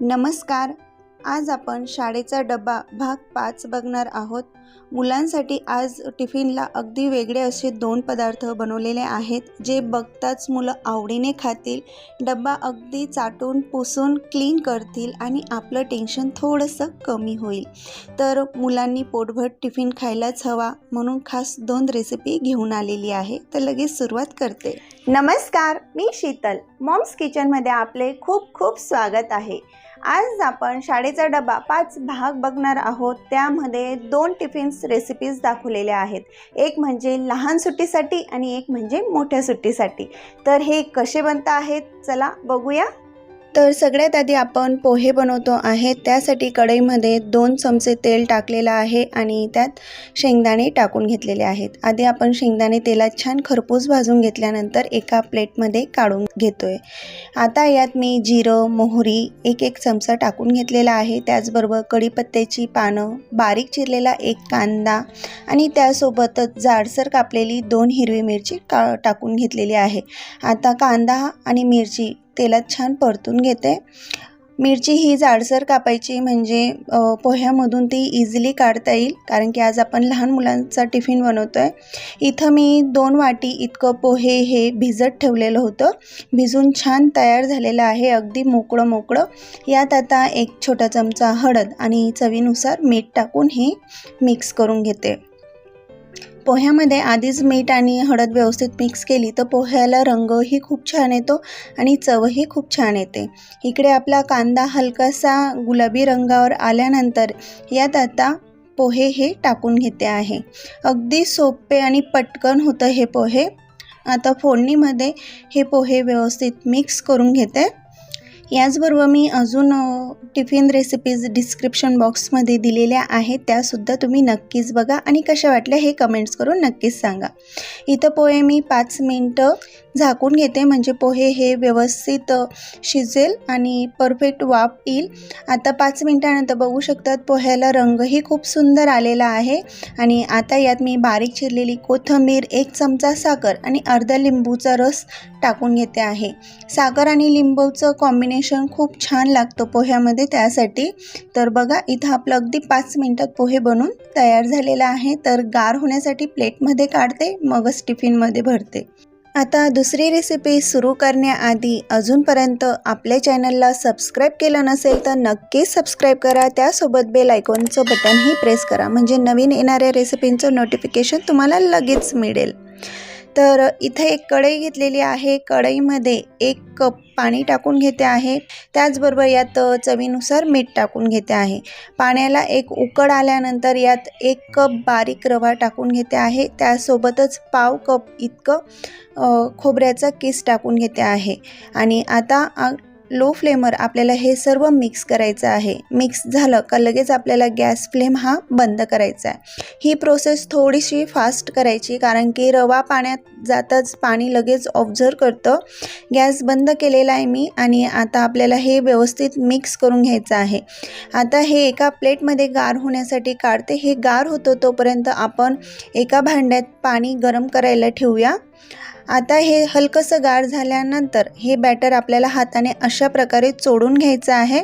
नमस्कार. आज आपण शाळेचा डबा भाग पाच बघणार आहोत. मुलांसाठी आज टिफिनला अगदी वेगळे असे दोन पदार्थ बनवलेले आहेत जे बघताच मुलं आवडीने खातील. डब्बा अगदी चाटून पुसून क्लीन करतील आणि आपलं टेन्शन थोडंसं कमी होईल. तर मुलांनी पोटभर टिफिन खायलाच हवा म्हणून खास दोन रेसिपी घेऊन आलेली आहे. तर लगेच सुरुवात करते. नमस्कार मी शीतल. मॉम्स किचनमध्ये आपले खूप खूप स्वागत आहे. आज आपण शाळेचा डबा पाच भाग बघणार आहोत. त्यामध्ये दोन टिफिन्स रेसिपीज दाखवलेल्या आहेत. एक म्हणजे लहान सुट्टीसाठी आणि एक म्हणजे मोठ्या सुट्टीसाठी. तर हे कसे बनता आहेत? चला बघूया. तर सगळ्यात आधी आपण पोहे बनवतो आहे. त्यासाठी कढईमध्ये दोन चमचे तेल टाकलेलं आहे आणि त्यात शेंगदाणे टाकून घेतलेले आहेत. आधी आपण शेंगदाणे तेलात छान खरपूस भाजून घेतल्यानंतर एका प्लेटमध्ये काढून घेतोय. आता यात मी जिरं मोहरी एक एक चमचा टाकून घेतलेला आहे. त्याचबरोबर कढीपत्त्याची पानं बारीक चिरलेला एक कांदा आणि त्यासोबतच जाडसर कापलेली दोन हिरवी मिरची का टाकून घेतलेली आहे. आता कांदा आणि मिरची तेलात छान परतून घेते. मिरची ही जाडसर कापायची म्हणजे पोह्यामधून ती इझिली काढता येईल कारण की आज आपण लहान मुलांचा टिफिन बनवतो आहे इथं मी दोन वाटी इतकं पोहे हे भिजत ठेवलेलं होतं. भिजून छान तयार झालेलं आहे अगदी मोकळं मोकळं. यात आता एक छोटा चमचा हळद आणि चवीनुसार मीठ टाकून हे मिक्स करून घेते. पोह्यामध्ये आधीच मीठ आणि हळद व्यवस्थित मिक्स केली तर पोह्याला रंगही खूप छान येतो आणि चवही खूप छान येते. इकडे आपला कांदा हलकासा गुलाबी रंगावर आल्यानंतर यात आता पोहे हे टाकून घेते आहे. अगदी सोपे आणि पटकन होतं हे पोहे. आता फोडणीमध्ये हे पोहे व्यवस्थित मिक्स करून घेते. याचबरोबर मी अजून टिफिन रेसिपीज डिस्क्रिप्शन बॉक्समध्ये दिलेल्या आहेत. त्यासुद्धा तुम्ही नक्कीच बघा आणि कशा वाटल्या हे कमेंट्स करून नक्कीच सांगा. इथं पोहे मी पाच मिनटं झाकून घेते. म्हणजे पोहे हे व्यवस्थित शिजेल आणि परफेक्ट वाफ येईल. आता पाच मिनटानंतर बघू शकतात पोह्याला रंगही खूप सुंदर आलेला आहे. आणि आता यात मी बारीक चिरलेली कोथिंबीर एक चमचा साखर आणि अर्धा लिंबूचा रस टाकून घेते आहे. साखर आणि लिंबूचं कॉम्बिनेशन खूप छान लागतं पोह्यामध्ये त्यासाठी. तर बघा इथं आपलं अगदी पाच मिनटात पोहे बनून तयार झालेलं आहे. तर गार होण्यासाठी प्लेटमध्ये काढते मगच टिफिनमध्ये भरते. आता दुसरी रेसिपी सुरू करण्याआधी अजूनपर्यंत आपल्या चॅनलला सबस्क्राईब केलं नसेल तर नक्कीच सबस्क्राईब करा. त्यासोबत बेल आयकॉनचं बटनही प्रेस करा. म्हणजे नवीन येणाऱ्या रेसिपींचं नोटिफिकेशन तुम्हाला लगेच मिळेल. तर इथे एक कढई घेतलेली आहे. कढईमध्ये एक कप पाणी टाकून घेते आहे. त्याचबरोबर यात चवीनुसार मीठ टाकून घेते आहे. पाण्याला एक उकड आल्यानंतर यात एक कप बारीक रवा टाकून घेते आहे. त्यासोबतच पाव कप इतकं खोबऱ्याचा किस टाकून घेते आहे. आणि आता लो फ्लेमवर आपल्याला हे सर्व मिक्स करायचं आहे. मिक्स झालं का लगेच आपल्याला गॅस फ्लेम हा बंद करायचा आहे. ही प्रोसेस थोडीशी फास्ट करायची कारण की रवा पाण्यात जाताच पाणी लगेच ऑब्झर्व करतं. गॅस बंद केलेला आहे मी आणि आता आपल्याला हे व्यवस्थित मिक्स करून घ्यायचं आहे. आता हे एका प्लेटमध्ये गार होण्यासाठी काढते. हे गार होतं तोपर्यंत आपण एका भांड्यात पाणी गरम करायला ठेवूया. आता हे हलकंसं गार झाल्यानंतर हे बॅटर आपल्याला हाताने अशा प्रकारे चोडून घ्यायचं आहे.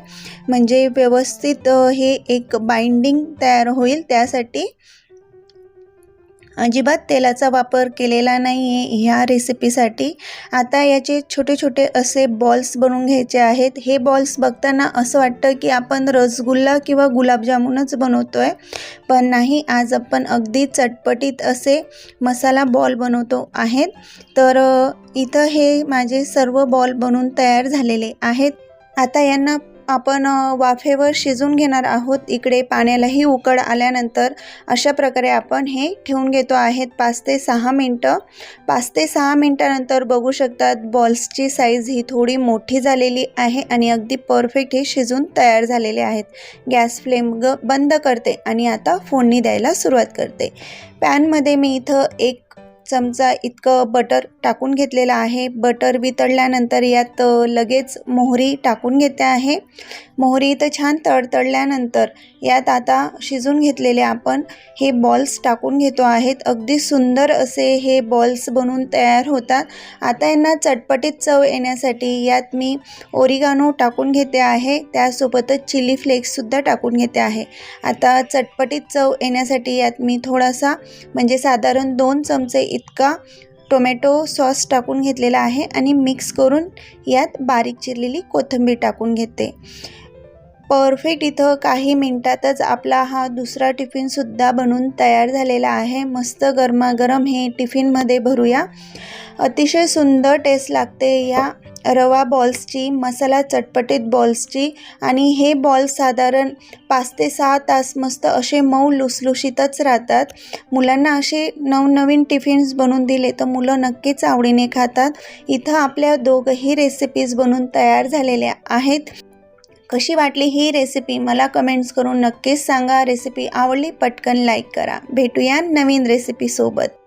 म्हणजे व्यवस्थित हे एक बाइंडिंग तयार होईल. त्यासाठी अजिबात तेलाचा वापर केलेला नाही आहे ह्या रेसिपीसाठी आता याचे छोटे छोटे असे बॉल्स बनवून घ्यायचे आहेत. हे बॉल्स बघताना असं वाटतं की आपण रसगुल्ला किंवा गुलाबजामुनच बनवतो आहे पण नाही आज आपण अगदी चटपटीत असे मसाला बॉल बनवतो आहेत. तर इथं हे माझे सर्व बॉल बनून तयार झालेले आहेत. आता यांना आपण वाफेवर शिजून घेणार आहोत. इकडे पाण्यालाही उकड आल्यानंतर अशा प्रकारे आपण हे ठेवून घेतो आहेत. पाच ते सहा मिनटं. पाच ते सहा मिनटानंतर बघू शकतात बॉल्सची साईज ही थोडी मोठी झालेली आहे आणि अगदी परफेक्ट हे शिजून तयार झालेले आहेत. गॅस फ्लेम ग बंद करते आणि आता फोडणी द्यायला सुरुवात करते. पॅनमध्ये मी इथं एक चमचा इतकं बटर टाकून घेतलेलं आहे. बटर वितळल्यानंतर यात लगेच मोहरी टाकून घेते आहे. मोहरी इथं छान तडतडल्यानंतर यात आता शिजून घेतलेले आपण हे बॉल्स टाकून घेतो आहेत. अगदी सुंदर असे हे बॉल्स बनून तयार होतात. आता यांना चटपटीत चव येण्यासाठी यात मी ओरिगानो टाकून घेते आहे. त्यासोबतच चिली फ्लेक्ससुद्धा टाकून घेते आहे. आता चटपटीत चव येण्यासाठी यात मी थोडासा म्हणजे साधारण दोन चमचे इतका टोमॅटो सॉस टाकून घेतलेला आहे. आणि मिक्स करून यात बारीक चिरलेली कोथिंबीर टाकून घेते. परफेक्ट इथं काही मिनटातच आपला हा दुसरा टिफिनसुद्धा बनून तयार झालेला आहे. मस्त गरमागरम हे टिफिनमध्ये भरूया. अतिशय सुंदर टेस्ट लागते या रवा बॉल्सची मसाला चटपटीत बॉल्सची आणि हे बॉल्स साधारण पाच ते सहा तास मस्त असे मऊ लुसलुशीतच राहतात. मुलांना असे नवनवीन टिफिन्स बनवून दिले तर मुलं नक्कीच आवडीने खातात. इथं आपल्या दोघंही रेसिपीज बनून तयार झालेल्या आहेत. कशी वाटली ही रेसिपी मला कमेंट्स करून नक्कीच सांगा. रेसिपी आवडली पटकन लाईक करा. भेटूया नवीन रेसिपीसोबत